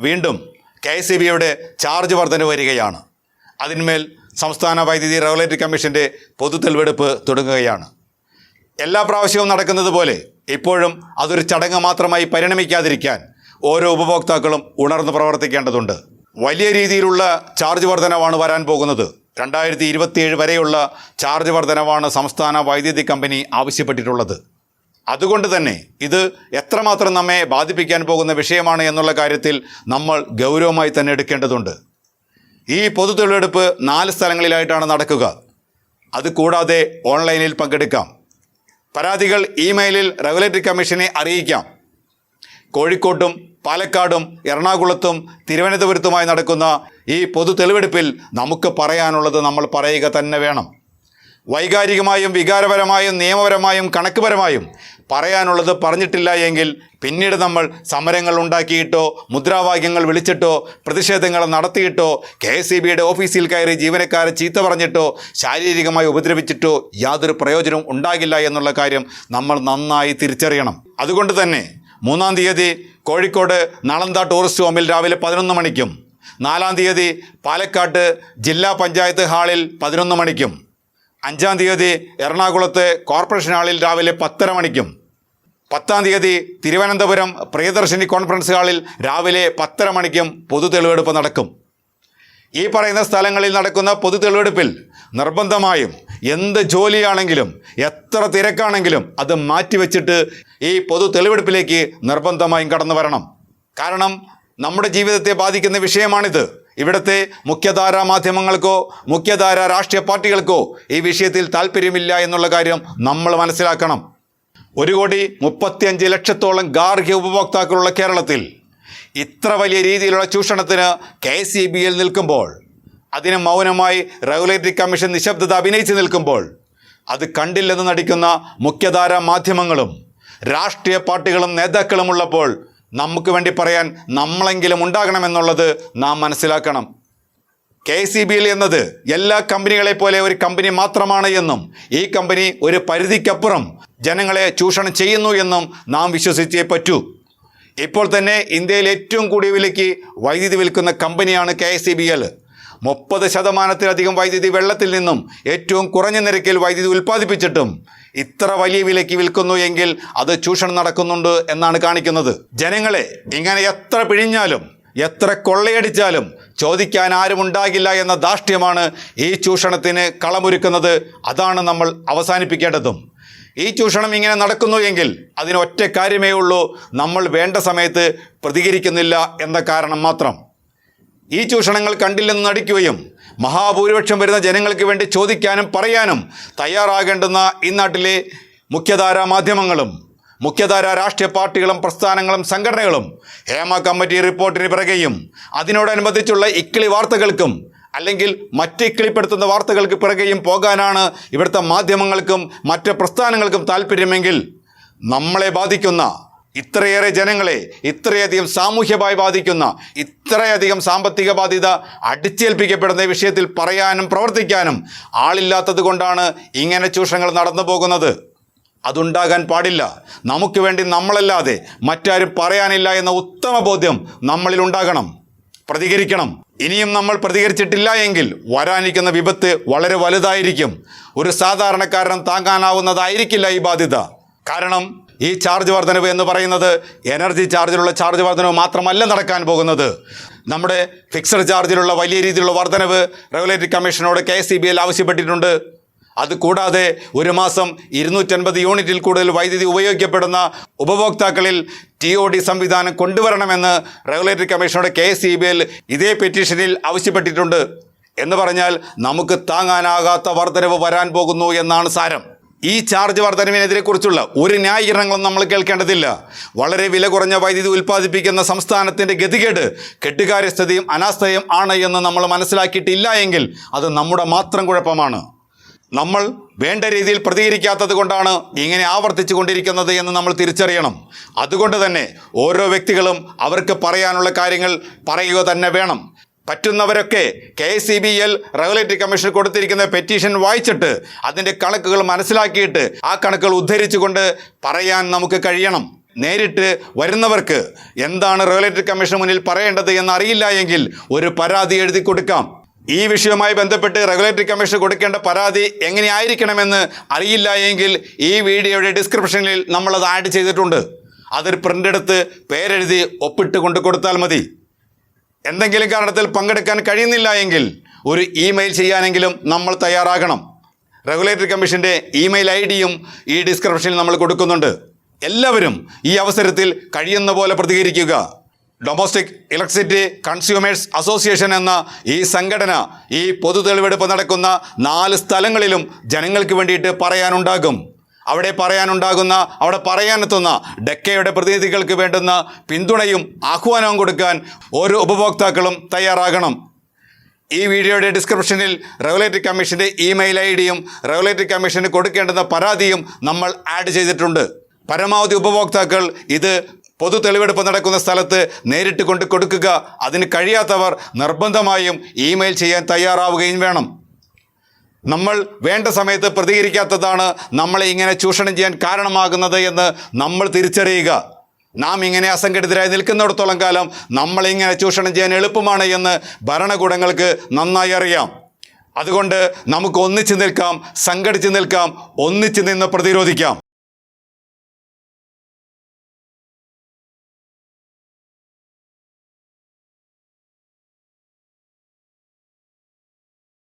വീണ്ടും K S ബിയുടെ charge വർധന വരികയാണ്. അതിന്മേൽ സംസ്ഥാന വൈദ്യുതി റെഗുലേറ്ററി കമ്മീഷന്റെ പൊതു തെളിവെടുപ്പ് തുടങ്ങുകയാണ്. എല്ലാ പ്രാവശ്യവും നടക്കുന്നത് പോലെ ഇപ്പോഴും അതൊരു ചടങ്ങ് മാത്രമായി പരിണമിക്കാതിരിക്കാൻ ഓരോ ഉപഭോക്താക്കളും ഉണർന്ന് പ്രവർത്തിക്കേണ്ടതുണ്ട്. വലിയ രീതിയിലുള്ള ചാർജ് വർധനവാണ് വരാൻ പോകുന്നത്. രണ്ടായിരത്തി ഇരുപത്തിയേഴ് വരെയുള്ള ചാർജ് വർധനവാണ് സംസ്ഥാന വൈദ്യുതി കമ്പനി ആവശ്യപ്പെട്ടിട്ടുള്ളത്. അതുകൊണ്ട് തന്നെ ഇത് എത്രമാത്രം നമ്മെ ബാധിപ്പിക്കാൻ പോകുന്ന വിഷയമാണ് എന്നുള്ള കാര്യത്തിൽ നമ്മൾ ഗൗരവമായി തന്നെ എടുക്കേണ്ടതുണ്ട്. ഈ പൊതു തൊഴിലെടുപ്പ് നാല് സ്ഥലങ്ങളിലായിട്ടാണ് നടക്കുക. അത് കൂടാതെ ഓൺലൈനിൽ പങ്കെടുക്കാം. പരാതികൾ ഇമെയിലിൽ റെഗുലേറ്ററി കമ്മീഷനെ അറിയിക്കാം. കോഴിക്കോട്ടും പാലക്കാടും എറണാകുളത്തും തിരുവനന്തപുരത്തുമായി നടക്കുന്ന ഈ പൊതു തെളിവെടുപ്പിൽ നമുക്ക് പറയാനുള്ളത് നമ്മൾ പറയുക തന്നെ വേണം. വൈകാരികമായും വികാരപരമായും നിയമപരമായും കണക്കുപരമായും പറയാനുള്ളത് പറഞ്ഞിട്ടില്ല എങ്കിൽ പിന്നീട് നമ്മൾ സമരങ്ങൾ ഉണ്ടാക്കിയിട്ടോ മുദ്രാവാക്യങ്ങൾ വിളിച്ചിട്ടോ പ്രതിഷേധങ്ങൾ നടത്തിയിട്ടോ കെ എസ് സി ബിയുടെ ഓഫീസിൽ കയറി ജീവനക്കാരെ ചീത്ത പറഞ്ഞിട്ടോ ശാരീരികമായി ഉപദ്രവിച്ചിട്ടോ യാതൊരു പ്രയോജനവും ഉണ്ടാകില്ല എന്നുള്ള കാര്യം നമ്മൾ നന്നായി തിരിച്ചറിയണം. അതുകൊണ്ട് തന്നെ മൂന്നാം തീയതി കോഴിക്കോട് നളന്ത ടൂറിസ്റ്റ് ഹോമിൽ രാവിലെ പതിനൊന്ന് മണിക്കും നാലാം തീയതി പാലക്കാട്ട് ജില്ലാ പഞ്ചായത്ത് ഹാളിൽ പതിനൊന്ന് മണിക്കും അഞ്ചാം തീയതി എറണാകുളത്ത് കോർപ്പറേഷൻ ഹാളിൽ രാവിലെ പത്തര മണിക്കും പത്താം തീയതി തിരുവനന്തപുരം പ്രിയദർശിനി കോൺഫറൻസ് ഹാളിൽ രാവിലെ പത്തര മണിക്കും പൊതു തെളിവെടുപ്പ് നടക്കും. ഈ പറയുന്ന സ്ഥലങ്ങളിൽ നടക്കുന്ന പൊതു തെളിവെടുപ്പിൽ നിർബന്ധമായും എന്ത് ജോലിയാണെങ്കിലും എത്ര തിരക്കാണെങ്കിലും അത് മാറ്റിവെച്ചിട്ട് ഈ പൊതു തെളിവെടുപ്പിലേക്ക് നിർബന്ധമായും കടന്നു വരണം. കാരണം നമ്മുടെ ജീവിതത്തെ ബാധിക്കുന്ന വിഷയമാണിത്. ഇവിടുത്തെ മുഖ്യധാരാ മാധ്യമങ്ങൾക്കോ മുഖ്യധാര രാഷ്ട്രീയ പാർട്ടികൾക്കോ ഈ വിഷയത്തിൽ താല്പര്യമില്ല എന്നുള്ള കാര്യം നമ്മൾ മനസ്സിലാക്കണം. ഒരു കോടി മുപ്പത്തിയഞ്ച് ലക്ഷത്തോളം ഗാർഹിക ഉപഭോക്താക്കളുള്ള കേരളത്തിൽ ഇത്ര വലിയ രീതിയിലുള്ള ചൂഷണത്തിന് കെ സി ബി യിൽ നിൽക്കുമ്പോൾ അതിന് മൗനമായി റെഗുലേറ്ററി കമ്മീഷൻ നിശബ്ദത അഭിനയിച്ച് നിൽക്കുമ്പോൾ അത് കണ്ടില്ലെന്ന് നടിക്കുന്ന മുഖ്യധാരാ മാധ്യമങ്ങളും രാഷ്ട്രീയ പാർട്ടികളും നേതാക്കളും ഉള്ളപ്പോൾ നമുക്ക് വേണ്ടി പറയാൻ നമ്മളെങ്കിലും ഉണ്ടാകണമെന്നുള്ളത് നാം മനസ്സിലാക്കണം. കെ സി ബി എൽ എന്നത് എല്ലാ കമ്പനികളെ പോലെ ഒരു കമ്പനി മാത്രമാണ് എന്നും ഈ കമ്പനി ഒരു പരിധിക്കപ്പുറം ജനങ്ങളെ ചൂഷണം ചെയ്യുന്നു എന്നും നാം വിശ്വസിച്ചേ പറ്റൂ. ഇപ്പോൾ തന്നെ ഇന്ത്യയിൽ ഏറ്റവും കൂടിയ വിലയ്ക്ക് വൈദ്യുതി വിൽക്കുന്ന കമ്പനിയാണ് K S C B L. മുപ്പത് ശതമാനത്തിലധികം വൈദ്യുതി വെള്ളത്തിൽ നിന്നും ഏറ്റവും കുറഞ്ഞ നിരക്കിൽ വൈദ്യുതി ഉൽപ്പാദിപ്പിച്ചിട്ടും ഇത്ര വലിയ വിലയ്ക്ക് വിൽക്കുന്നു എങ്കിൽ അത് ചൂഷണം നടക്കുന്നുണ്ട് എന്നാണ് കാണിക്കുന്നത്. ജനങ്ങളെ ഇങ്ങനെ എത്ര പിഴിഞ്ഞാലും എത്ര കൊള്ളയടിച്ചാലും ചോദിക്കാൻ ആരും ഉണ്ടാകില്ല എന്ന ദാഷ്ട്യമാണ് ഈ ചൂഷണത്തിന് കളമൊരുക്കുന്നത്. അതാണ് നമ്മൾ അവസാനിപ്പിക്കേണ്ടതും. ഈ ചൂഷണം ഇങ്ങനെ നടക്കുന്നു എങ്കിൽ അതിനൊറ്റ കാര്യമേ ഉള്ളൂ. നമ്മൾ വേണ്ട സമയത്ത് പ്രതികരിക്കുന്നില്ല എന്ന കാരണം മാത്രം. ഈ ചൂഷണങ്ങൾ കണ്ടില്ലെന്ന് നടിക്കുകയും മഹാഭൂരിപക്ഷം വരുന്ന ജനങ്ങൾക്ക് വേണ്ടി ചോദിക്കാനും പറയാനും തയ്യാറാകേണ്ടുന്ന ഈ നാട്ടിലെ മുഖ്യധാരാ മാധ്യമങ്ങളും മുഖ്യധാര രാഷ്ട്രീയ പാർട്ടികളും പ്രസ്ഥാനങ്ങളും സംഘടനകളും ഹേമ കമ്മിറ്റി റിപ്പോർട്ടിന് പിറകെയും അതിനോടനുബന്ധിച്ചുള്ള ഇക്കിളി വാർത്തകൾക്കും അല്ലെങ്കിൽ മറ്റ് ഇക്കിളിപ്പെടുത്തുന്ന വാർത്തകൾക്ക് പിറകെയും പോകാനാണ് ഇവിടുത്തെ മാധ്യമങ്ങൾക്കും മറ്റ് പ്രസ്ഥാനങ്ങൾക്കും താല്പര്യമെങ്കിൽ നമ്മളെ ബാധിക്കുന്ന ഇത്രയേറെ ജനങ്ങളെ ഇത്രയധികം സാമൂഹ്യമായി ബാധിക്കുന്ന ഇത്രയധികം സാമ്പത്തിക ബാധ്യത അടിച്ചേൽപ്പിക്കപ്പെടുന്ന വിഷയത്തിൽ പറയാനും പ്രവർത്തിക്കാനും ആളില്ലാത്തത് കൊണ്ടാണ് ഇങ്ങനെ ചൂഷണങ്ങൾ നടന്നു പോകുന്നത്. അതുണ്ടാകാൻ പാടില്ല. നമുക്ക് വേണ്ടി നമ്മളല്ലാതെ മറ്റാരും പറയാനില്ല എന്ന ഉത്തമ ബോധ്യം നമ്മളിൽ ഉണ്ടാകണം. പ്രതികരിക്കണം. ഇനിയും നമ്മൾ പ്രതികരിച്ചിട്ടില്ല എങ്കിൽ വരാനിരിക്കുന്ന വിപത്ത് വളരെ വലുതായിരിക്കും. ഒരു സാധാരണക്കാരനും താങ്ങാനാവുന്നതായിരിക്കില്ല ഈ ബാധ്യത. കാരണം ഈ ചാർജ് വർധനവ് എന്ന് പറയുന്നത് എനർജി ചാർജിലുള്ള ചാർജ് വർധനവ് മാത്രമല്ല നടക്കാൻ പോകുന്നത്. നമ്മുടെ ഫിക്സഡ് ചാർജിലുള്ള വലിയ രീതിയിലുള്ള വർധനവ് റെഗുലേറ്ററി കമ്മീഷനോട് കെ എസ് ആവശ്യപ്പെട്ടിട്ടുണ്ട്. അതുകൂടാതെ ഒരു മാസം ഇരുന്നൂറ്റൻപത് യൂണിറ്റിൽ കൂടുതൽ വൈദ്യുതി ഉപയോഗിക്കപ്പെടുന്ന ഉപഭോക്താക്കളിൽ ടി ഒ ഡി സംവിധാനം കൊണ്ടുവരണമെന്ന് റെഗുലേറ്ററി കമ്മീഷനോട് കെ എസ് ബി എൽ ഇതേ പെറ്റീഷനിൽ ആവശ്യപ്പെട്ടിട്ടുണ്ട്. എന്ന് പറഞ്ഞാൽ നമുക്ക് താങ്ങാനാകാത്ത വർധനവ് വരാൻ പോകുന്നു എന്നാണ് സാരം. ഈ ചാർജ് വർധനവിനെതിരെ കുറിച്ചുള്ള ഒരു ന്യായീകരണങ്ങളും നമ്മൾ കേൾക്കേണ്ടതില്ല. വളരെ വില കുറഞ്ഞ വൈദ്യുതി ഉൽപ്പാദിപ്പിക്കുന്ന സംസ്ഥാനത്തിന്റെ ഗതികേട് കെട്ടുകാര്യസ്ഥതയും അനാസ്ഥയും ആണ് എന്ന് നമ്മൾ മനസ്സിലാക്കിയിട്ടില്ല എങ്കിൽ അത് നമ്മുടെ മാത്രം കുഴപ്പമാണ്. നമ്മൾ വേണ്ട രീതിയിൽ പ്രതികരിക്കാത്തത് കൊണ്ടാണ് ഇങ്ങനെ ആവർത്തിച്ചു കൊണ്ടിരിക്കുന്നത് എന്ന് നമ്മൾ തിരിച്ചറിയണം. അതുകൊണ്ട് തന്നെ ഓരോ വ്യക്തികളും അവർക്ക് പറയാനുള്ള കാര്യങ്ങൾ പറയുക തന്നെ വേണം. പറ്റുന്നവരൊക്കെ K S C B L regulatory commission കൊടുത്തിരിക്കുന്ന പെറ്റീഷൻ വായിച്ചിട്ട് അതിന്റെ കണക്കുകൾ മനസ്സിലാക്കിയിട്ട് ആ കണക്കുകൾ ഉദ്ധരിച്ചുകൊണ്ട് പറയാൻ നമുക്ക് കഴിയണം. നേരിട്ട് വരുന്നവർക്ക് എന്താണ് റെഗുലേറ്ററി കമ്മീഷൻ മുന്നിൽ പറയേണ്ടത് എന്ന് അറിയില്ല എങ്കിൽ ഒരു പരാതി എഴുതി കൊടുക്കാം. ഈ വിഷയവുമായി ബന്ധപ്പെട്ട് റെഗുലേറ്ററി കമ്മീഷൻ കൊടുക്കേണ്ട പരാതി എങ്ങനെയായിരിക്കണമെന്ന് അറിയില്ല എങ്കിൽ ഈ വീഡിയോയുടെ ഡിസ്ക്രിപ്ഷനിൽ നമ്മളത് ആഡ് ചെയ്തിട്ടുണ്ട്. അതൊരു പ്രിന്റ് എടുത്ത് പേരെഴുതി ഒപ്പിട്ട് കൊണ്ട് കൊടുത്താൽ മതി. എന്തെങ്കിലും കാരണത്തിൽ പങ്കെടുക്കാൻ കഴിയുന്നില്ല എങ്കിൽ ഒരു ഇമെയിൽ ചെയ്യാനെങ്കിലും നമ്മൾ തയ്യാറാകണം. റെഗുലേറ്ററി കമ്മീഷന്റെ ഇമെയിൽ ഐ ഡിയും ഈ ഡിസ്ക്രിപ്ഷനിൽ നമ്മൾ കൊടുക്കുന്നുണ്ട്. എല്ലാവരും ഈ അവസരത്തിൽ കഴിയുന്ന പോലെ പ്രതികരിക്കുക. ഡൊമസ്റ്റിക് ഇലക്ട്രിസിറ്റി കൺസ്യൂമേഴ്സ് അസോസിയേഷൻ എന്ന ഈ സംഘടന ഈ പൊതു തെളിവെടുപ്പ് നടക്കുന്ന നാല് സ്ഥലങ്ങളിലും ജനങ്ങൾക്ക് വേണ്ടിയിട്ട് പറയാനുണ്ടാകും. അവിടെ പറയാനുണ്ടാകുന്ന അവിടെ പറയാനെത്തുന്ന ഡെക്കയുടെ പ്രതിനിധികൾക്ക് വേണ്ടുന്ന പിന്തുണയും ആഹ്വാനവും കൊടുക്കാൻ ഓരോ ഉപഭോക്താക്കളും തയ്യാറാകണം. ഈ വീഡിയോയുടെ ഡിസ്ക്രിപ്ഷനിൽ റെഗുലേറ്ററി കമ്മീഷന്റെ ഇമെയിൽ ഐ ഡിയും റെഗുലേറ്ററി കമ്മീഷന് കൊടുക്കേണ്ടുന്ന പരാതിയും നമ്മൾ ആഡ് ചെയ്തിട്ടുണ്ട്. പരമാവധി ഉപഭോക്താക്കൾ ഇത് പൊതു തെളിവെടുപ്പ് നടക്കുന്ന സ്ഥലത്ത് നേരിട്ട് കൊണ്ട് കൊടുക്കുക. അതിന് കഴിയാത്തവർ നിർബന്ധമായും ഇമെയിൽ ചെയ്യാൻ തയ്യാറാവുകയും വേണം. നമ്മൾ വേണ്ട സമയത്ത് പ്രതികരിക്കാത്തതാണ് നമ്മളെ ഇങ്ങനെ ചൂഷണം ചെയ്യാൻ കാരണമാകുന്നത് എന്ന് നമ്മൾ തിരിച്ചറിയുക. നാം ഇങ്ങനെ അസംഘടിതരായി നിൽക്കുന്നിടത്തോളം കാലം നമ്മളിങ്ങനെ ചൂഷണം ചെയ്യാൻ എളുപ്പമാണ് എന്ന് ഭരണകൂടങ്ങൾക്ക് നന്നായി അറിയാം. അതുകൊണ്ട് നമുക്ക് ഒന്നിച്ച് നിൽക്കാം സംഘടിച്ച് നിൽക്കാം ഒന്നിച്ച് നിന്ന് പ്രതിരോധിക്കാം.